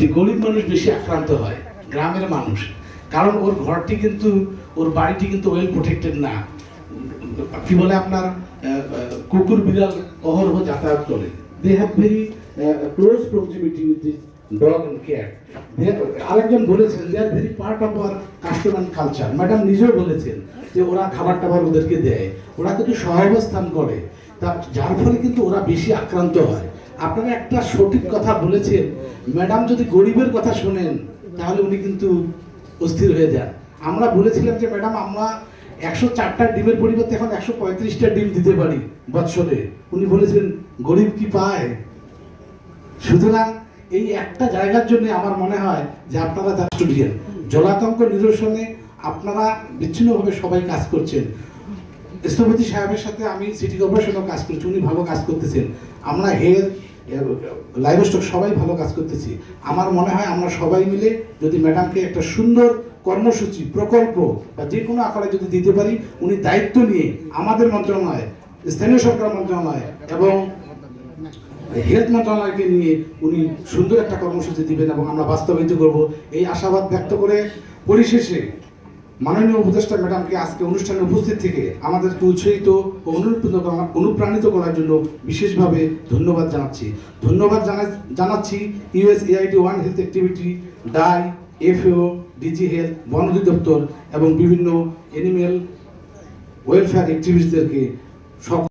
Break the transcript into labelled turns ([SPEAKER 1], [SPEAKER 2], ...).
[SPEAKER 1] যে গরিব মানুষ বেশি আক্রান্ত হয়, গ্রামের মানুষ, কারণ ওর ঘরটি কিন্তু, ওর বাড়িটি কিন্তু ওয়েল প্রোটেক্টেড না। কি বলে আপনার কুকুর, বিড়াল অহরহ যাতায়াত করে। They have very close proximity with this dog and cat আরেকজন বলেছেন they are very part of our custom and culture madam নিজেও বলেছেন যে ওরা খাবার টাবার ওদেরকে দেয়, ওরা কিন্তু সহাবস্থান করে। তা, যার ফলে কিন্তু ওরা বেশি আক্রান্ত হয়। আপনারা একটা সঠিক কথা বলেছেন। ম্যাডাম যদি গরিবের কথা শোনেন, তাহলে উনি কিন্তু অস্থির হয়ে যান। আমরা বলেছিলাম যে, ম্যাডাম, আমরা একশো চারটা ডিমের পরিবর্তে এখন একশো পঁয়ত্রিশটা ডিম দিতে পারি বৎসরে। উনি বলেছিলেন গরিব কি পায়? সুতরাং এই একটা জায়গার জন্য আমার মনে হয় যে, আপনারা স্টুডিয়েন্ট জলাতঙ্ক নিরসনে আপনারা বিচ্ছিন্নভাবে সবাই কাজ করছেন। স্থপতি সাহেবের সাথে আমি সিটি কর্পোরেশনেও কাজ করছি, উনি ভালো কাজ করতেছেন। আমরা হের লাইভ স্টক সবাই ভালো কাজ করতেছি। আমার মনে হয় আমরা সবাই মিলে যদি ম্যাডামকে একটা সুন্দর কর্মসূচি, প্রকল্প বা যে কোনো আকারে যদি দিতে পারি, উনি দায়িত্ব নিয়ে আমাদের মন্ত্রণালয়, স্থানীয় সরকার মন্ত্রণালয় এবং হেলথ মন্ত্রণালয়কে নিয়ে উনি সুন্দর একটা কর্মসূচি দিবেন এবং আমরা বাস্তবায়িত করব। এই আশাবাদ ব্যক্ত করে পরিশেষে মাননীয় উপদেষ্টা ম্যাডামকে আজকে অনুষ্ঠানে উপস্থিত থেকে আমাদেরকে উৎসাহিত ও অনুপ্রাণিত করা- অনুপ্রাণিত করার জন্য বিশেষভাবে ধন্যবাদ জানাচ্ছি। ধন্যবাদ জানা- জানাচ্ছি US AIT one health activity, die, FAO, DG health, বন অধিদপ্তর এবং বিভিন্ন এনিম্যাল ওয়েলফেয়ার অ্যাক্টিভিস্টদেরকে সব